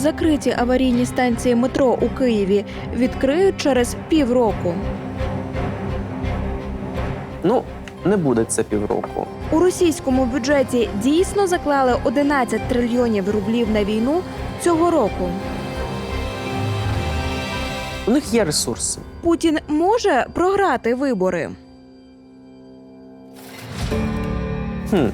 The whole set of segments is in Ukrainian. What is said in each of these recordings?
закриті аварійні станції метро у Києві відкриють через півроку. Ну, не буде це півроку. У російському бюджеті дійсно заклали 11 трильйонів рублів на війну цього року. У них є ресурси. Путін може програти вибори. Хм,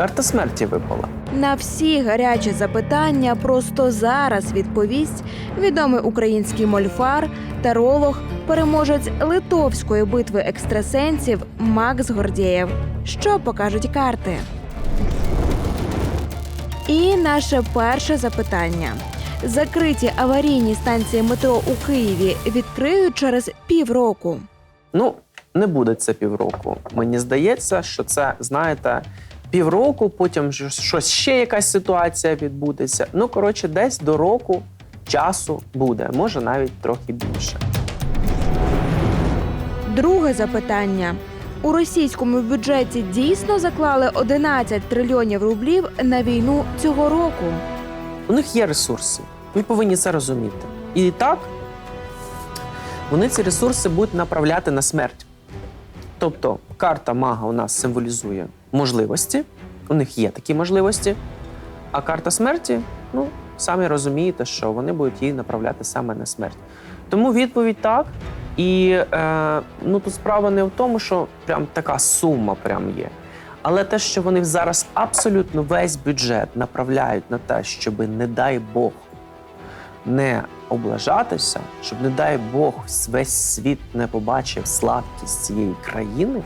карта смерті випала. На всі гарячі запитання просто зараз відповість відомий український мольфар, таролог, переможець литовської битви екстрасенсів Макс Гордєєв. Що покажуть карти? І наше перше запитання. Закриті аварійні станції метро у Києві відкриють через півроку. Ну, не буде це півроку. Мені здається, що це, знаєте, півроку, потім щось ще якась ситуація відбудеться. Ну, коротше, десь до року часу буде, може навіть трохи більше. Друге запитання. У російському бюджеті дійсно заклали 11 трильйонів рублів на війну цього року. У них є ресурси. Ви повинні це розуміти. І так, вони ці ресурси будуть направляти на смерть. Тобто, карта мага у нас символізує можливості, у них є такі можливості. А карта смерті, ну, самі розумієте, що вони будуть її направляти саме на смерть. Тому відповідь так. І е, ну, тут справа не в тому, що прям така сума прям є. Але те, що вони зараз абсолютно весь бюджет направляють на те, щоб, не дай Бог, не облажатися, щоб, не дай Бог, весь світ не побачив слабкість цієї країни,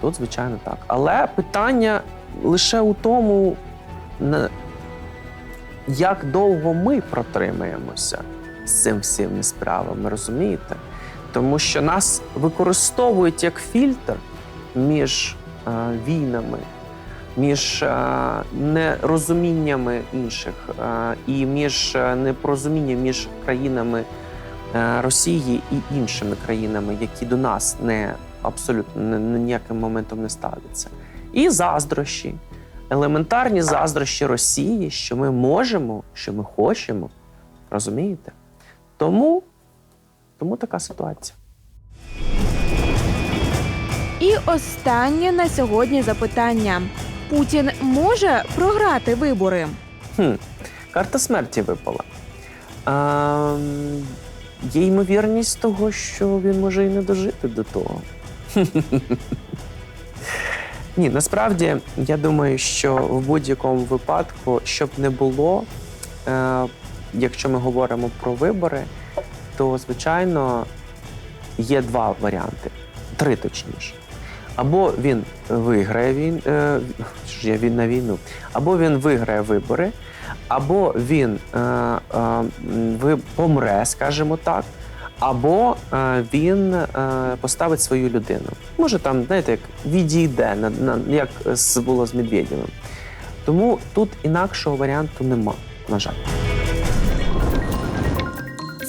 тут, звичайно, так. Але питання лише у тому, як довго ми протримаємося з цим всіми справами, розумієте? Тому що нас використовують як фільтр між е, війнами, між е, нерозуміннями інших е, і між е, непорозумінням між країнами е, Росії і іншими країнами, які до нас не абсолютно не, ніяким моментом не ставляться. І заздрощі, елементарні заздрощі Росії, що ми можемо, що ми хочемо. Розумієте? Тому, тому така ситуація. І останнє на сьогодні запитання: Путін може програти вибори? Хм, карта смерті випала. А, є ймовірність того, що він може і не дожити до того. Ні, насправді я думаю, що в будь-якому випадку, щоб не було, е, якщо ми говоримо про вибори, то звичайно є два варіанти, три точніше. Або він виграє він, е, він на війну, або він виграє вибори, або він е, е, помре, скажімо так, або е, він е, поставить свою людину. Може, там, знаєте, як відійде, на, на, як з- було з Медведєвим. Тому тут інакшого варіанту нема, на жаль.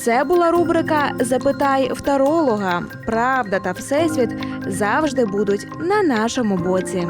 Це була рубрика Запитай в таролога. Правда та всесвіт завжди будуть на нашому боці.